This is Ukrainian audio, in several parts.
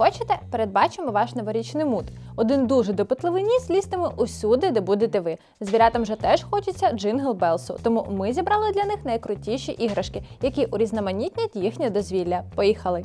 Хочете, передбачимо ваш новорічний мут. Один дуже допитливий ніс лістиме усюди, де будете ви. Звірятам же теж хочеться джингл Белсу, тому ми зібрали для них найкрутіші іграшки, які урізноманітнять їхнє дозвілля. Поїхали!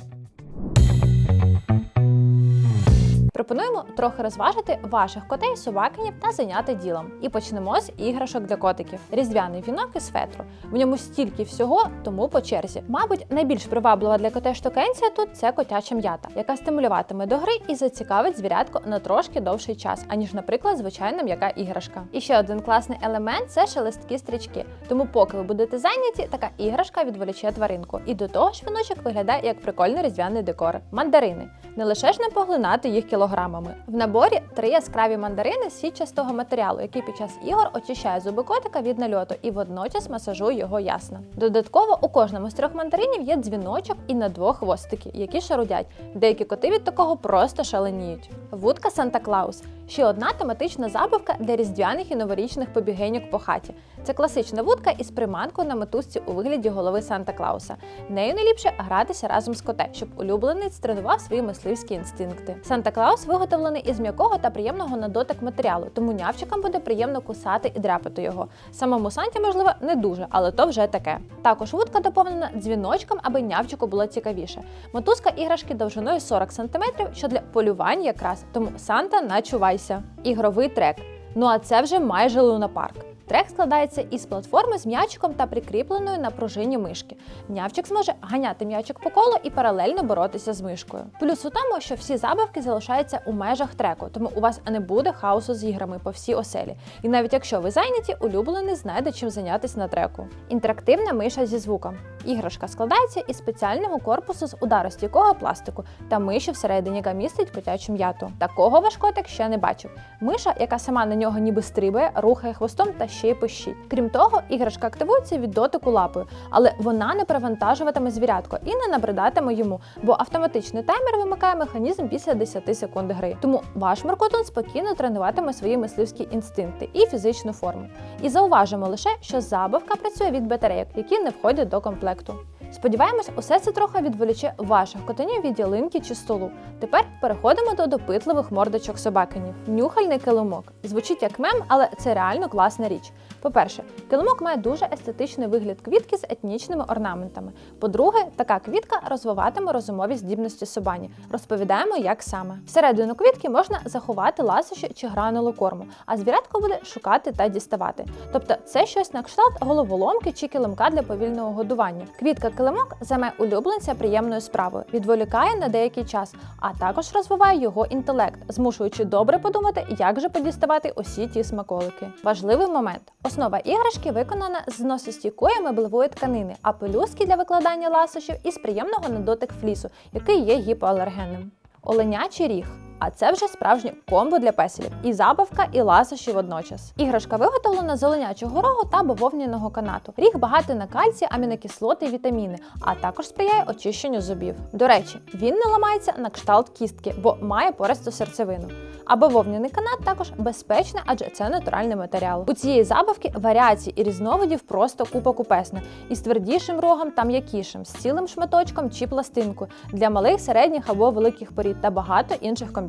Пропонуємо трохи розважити ваших котей, собакинів та зайняти ділом. І почнемо з іграшок для котиків. Різдвяний вінок із фетру. В ньому стільки всього, тому по черзі. Мабуть, найбільш приваблива для котей штукенція тут це котяча м'ята, яка стимулюватиме до гри і зацікавить звірятко на трошки довший час, аніж, наприклад, звичайна м'яка іграшка. І ще один класний елемент це шелесткі стрічки. Тому, поки ви будете зайняті, така іграшка відволіче тваринку. І до того ж віночок виглядає як прикольний різдвяний декор. Мандарини. Не лише ж не поглинати їх кілограмами. В наборі три яскраві мандарини з сітчастого матеріалу, який під час ігор очищає зуби котика від нальоту і водночас масажує його ясно. Додатково у кожному з трьох мандаринів є дзвіночок і на двох хвостики, які шарудять. Деякі коти від такого просто шаленіють. Вудка Санта Клаус ще одна тематична забавка для різдвяних і новорічних побігеньок по хаті. Це класична вудка із приманкою на мотузці у вигляді голови Санта Клауса. Нею найліпше гратися разом з коте, щоб улюбленець тренував свої мисливські інстинкти. Санта Клаус виготовлений із м'якого та приємного на дотик матеріалу, тому нявчикам буде приємно кусати і дряпати його. Самому Санті, можливо, не дуже, але то вже таке. Також вудка доповнена дзвіночком, аби нявчику було цікавіше. Мотузка іграшки довжиною 40 см, що для полювань якраз. Тому Санта начувайся. Ігровий трек. Ну а це вже майже лунапарк. Трек складається із платформи з м'ячиком та прикріпленою на пружині мишки. М'явчик зможе ганяти м'ячик по колу і паралельно боротися з мишкою. Плюс у тому, що всі забавки залишаються у межах треку, тому у вас не буде хаосу з іграми по всій оселі. І навіть якщо ви зайняті, улюблений знайде чим зайнятися на треку. Інтерактивна миша зі звуком. Іграшка складається із спеціального корпусу з ударостійкого пластику та миші всередині, яка містить котячу м'яту. Такого ваш котик ще не бачив. Миша, яка сама на нього ніби стрибає, рухає хвостом та ще й пищить. Крім того, іграшка активується від дотику лапою, але вона не перевантажуватиме звірятко і не набридатиме йому, бо автоматичний таймер вимикає механізм після 10 секунд гри. Тому ваш Меркутон спокійно тренуватиме свої мисливські інстинкти і фізичну форму. І зауважимо лише, що забавка працює від батарейок, які не входять до комплекту проекту. Сподіваємось, усе це трохи відволіче ваших котенів від ялинки чи столу. Тепер переходимо до допитливих мордочок собакинів. Нюхальний килимок. Звучить як мем, але це реально класна річ. По-перше, килимок має дуже естетичний вигляд квітки з етнічними орнаментами. По-друге, така квітка розвиватиме розумові здібності собані. Розповідаємо, як саме. Всередину квітки можна заховати ласощі чи гранулу корму, а звірятко буде шукати та діставати. Тобто це щось на кшталт головоломки чи килимка для повільного годування. Квітка килимок займе улюбленця приємною справою, відволікає на деякий час, а також розвиває його інтелект, змушуючи добре подумати, як же подіставати усі ті смаколики. Важливий момент. Основа іграшки виконана з зносостійкої меблевої тканини, а пелюстки для викладання ласощів із приємного на дотик флісу, який є гіпоалергенним. Оленячий ріг. А це вже справжнє комбо для песелів. І забавка, і ласощі водночас. Іграшка виготовлена з оленячого рогу та бавовняного канату. Ріг багатий на кальцій, амінокислоти і вітаміни, а також сприяє очищенню зубів. До речі, він не ламається на кшталт кістки, бо має пористу серцевину. А бавовняний канат також безпечний, адже це натуральний матеріал. У цієї забавки варіацій і різновидів просто купа купесна. Із твердішим рогом та м'якішим, з цілим шматочком чи пластинкою для малих, середніх або великих порід та багато інших комбінацій.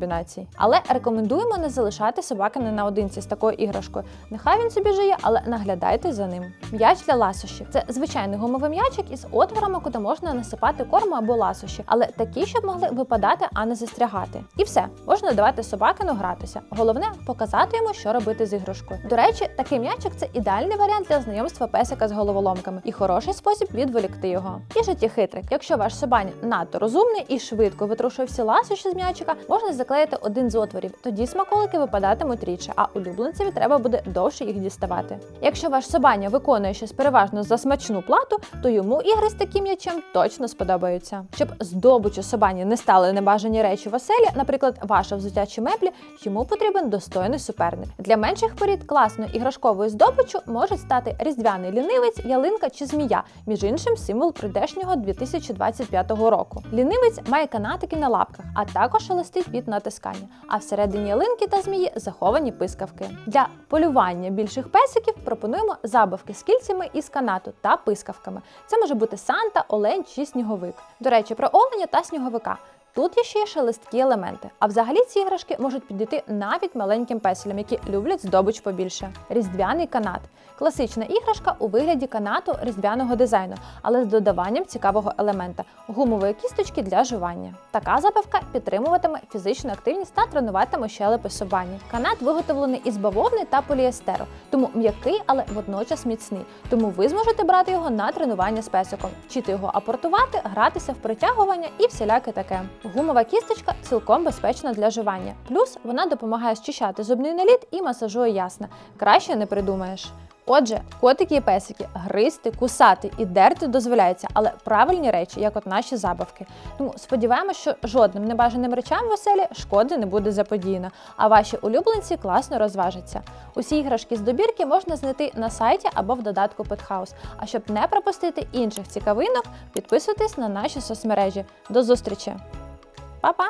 Але рекомендуємо не залишати собаки не наодинці з такою іграшкою. Нехай він собі жиє, але наглядайте за ним. М'яч для ласощів це звичайний гумовий м'ячик із отворами, куди можна насипати корму або ласощі, але такі, щоб могли випадати, а не застрягати. І все можна давати собакину гратися. Головне показати йому, що робити з іграшкою. До речі, такий м'ячик це ідеальний варіант для знайомства песика з головоломками і хороший спосіб відволікти його. І життєхитрик. Якщо ваш собаня надто розумний і швидко витрушує всі ласощі з м'ячика, можна заклеїти один з отворів. Тоді смаколики випадатимуть рідше, а улюбленцеві треба буде довше їх діставати. Якщо ваш собаня виконує щось переважно за смачну плату, то йому ігри з таким м'ячем точно сподобаються. Щоб здобичу собані не стали небажані речі в оселі, наприклад, ваше взуття чи меблі, йому потрібен достойний суперник. Для менших порід класною іграшковою здобиччю можуть стати різдвяний лінивець, ялинка чи змія, між іншим символ прийдешнього 2025 року. Лінивець має канатики на лапках, а також шелестить від натискання. А всередині ялинки та змії заховані пискавки. Для полювання більших песиків пропонуємо забавки з кільцями із канату та пискавками. Це може бути Санта, олень чи сніговик. До речі, про оленя та сніговика. Тут є ще шелесткі елементи. А взагалі ці іграшки можуть підійти навіть маленьким песелям, які люблять здобич побільше. Різдвяний канат. Класична іграшка у вигляді канату різдвяного дизайну, але з додаванням цікавого елемента гумової кісточки для жування. Така забавка підтримуватиме фізичну активність та тренуватиме щелепи собані. Канат виготовлений із бавовни та поліестеру, тому м'який, але водночас міцний. Тому ви зможете брати його на тренування з песиком, вчити його апортувати, гратися в притягування і всіляке таке. Гумова кісточка цілком безпечна для жування. Плюс вона допомагає зчищати зубний наліт і масажує ясна. Краще не придумаєш. Отже, котики і песики гризти, кусати і дерти дозволяється, але правильні речі, як от наші забавки. Тому сподіваємося, що жодним небажаним речам в оселі шкоди не буде заподіяно, а ваші улюбленці класно розважаться. Усі іграшки з добірки можна знайти на сайті або в додатку Pethouse. А щоб не пропустити інших цікавинок, підписуйтесь на наші соцмережі. До зустрічі! Па-па!